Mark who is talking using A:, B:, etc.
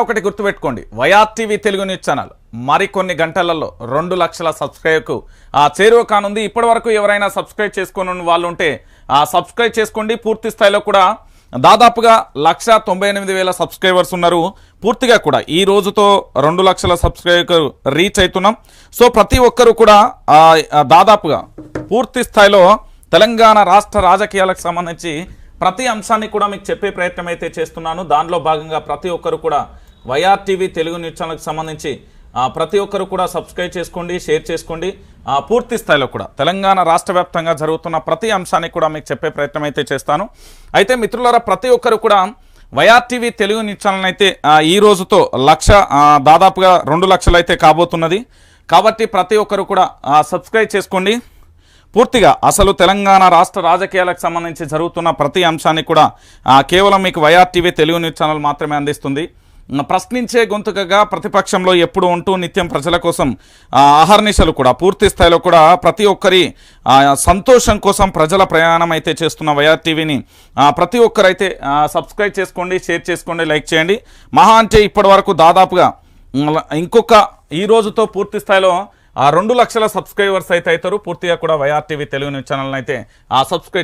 A: ఒకటి గుర్తుపెట్టుకోండి. YR TV Telugu news channel. మరికొన్ని గంటలలో రెండు లక్షల సబ్స్క్రైబ్కు ఆ చేరువ కానుంది. ఇప్పటి వరకు ఎవరైనా సబ్స్క్రైబ్ చేసుకుని వాళ్ళు ఉంటే ఆ సబ్స్క్రైబ్ చేసుకోండి. పూర్తి స్థాయిలో కూడా దాదాపుగా లక్ష తొంభై ఎనిమిది వేల సబ్స్క్రైబర్స్ ఉన్నారు. పూర్తిగా కూడా ఈ రోజుతో రెండు లక్షల సబ్స్క్రైబర్ రీచ్ అవుతున్నాం. సో ప్రతి ఒక్కరు కూడా దాదాపుగా పూర్తి స్థాయిలో తెలంగాణ రాష్ట్ర రాజకీయాలకు సంబంధించి ప్రతి అంశాన్ని కూడా మీకు చెప్పే ప్రయత్నం అయితే చేస్తున్నాను. దానిలో భాగంగా ప్రతి ఒక్కరు కూడా వైఆర్ టీవీ తెలుగు న్యూస్ ఛానల్కి సంబంధించి ప్రతి ఒక్కరు కూడా సబ్స్క్రైబ్ చేసుకోండి షేర్ చేసుకోండి. పూర్తి స్థాయిలో కూడా తెలంగాణ రాష్ట్ర వ్యాప్తంగా జరుగుతున్న ప్రతి అంశాన్ని కూడా మీకు చెప్పే ప్రయత్నం అయితే చేస్తాను. అయితే మిత్రులారా ప్రతి ఒక్కరు కూడా YR TV Telugu news channel అయితే ఈ రోజుతో లక్ష దాదాపుగా రెండు లక్షలు అయితే కాబోతున్నది. కాబట్టి ప్రతి ఒక్కరు కూడా సబ్స్క్రైబ్ చేసుకోండి. పూర్తిగా అసలు తెలంగాణ రాష్ట్ర రాజకీయాలకు సంబంధించి జరుగుతున్న ప్రతి అంశాన్ని కూడా కేవలం మీకు YR TV Telugu news channel మాత్రమే అందిస్తుంది. ప్రశ్నించే గొంతుకగా ప్రతిపక్షంలో ఎప్పుడు ఉంటూ నిత్యం ప్రజల కోసం అహర్నిశలు కూడా పూర్తి స్థాయిలో కూడా ప్రతి ఒక్కరి సంతోషం కోసం ప్రజల ప్రయాణం అయితే చేస్తున్న వైఆర్ టీవీని ప్రతి ఒక్కరైతే సబ్స్క్రైబ్ చేసుకోండి షేర్ చేసుకోండి లైక్ చేయండి. మహా అంటే ఇప్పటి వరకు దాదాపుగా ఇంకొక ఈ రోజుతో పూర్తి స్థాయిలో రెండు లక్షల సబ్స్క్రైబర్స్ అయితే అవుతారు పూర్తిగా కూడా YR TV Telugu news channel అయితే ఆ సబ్స్క్రైబ్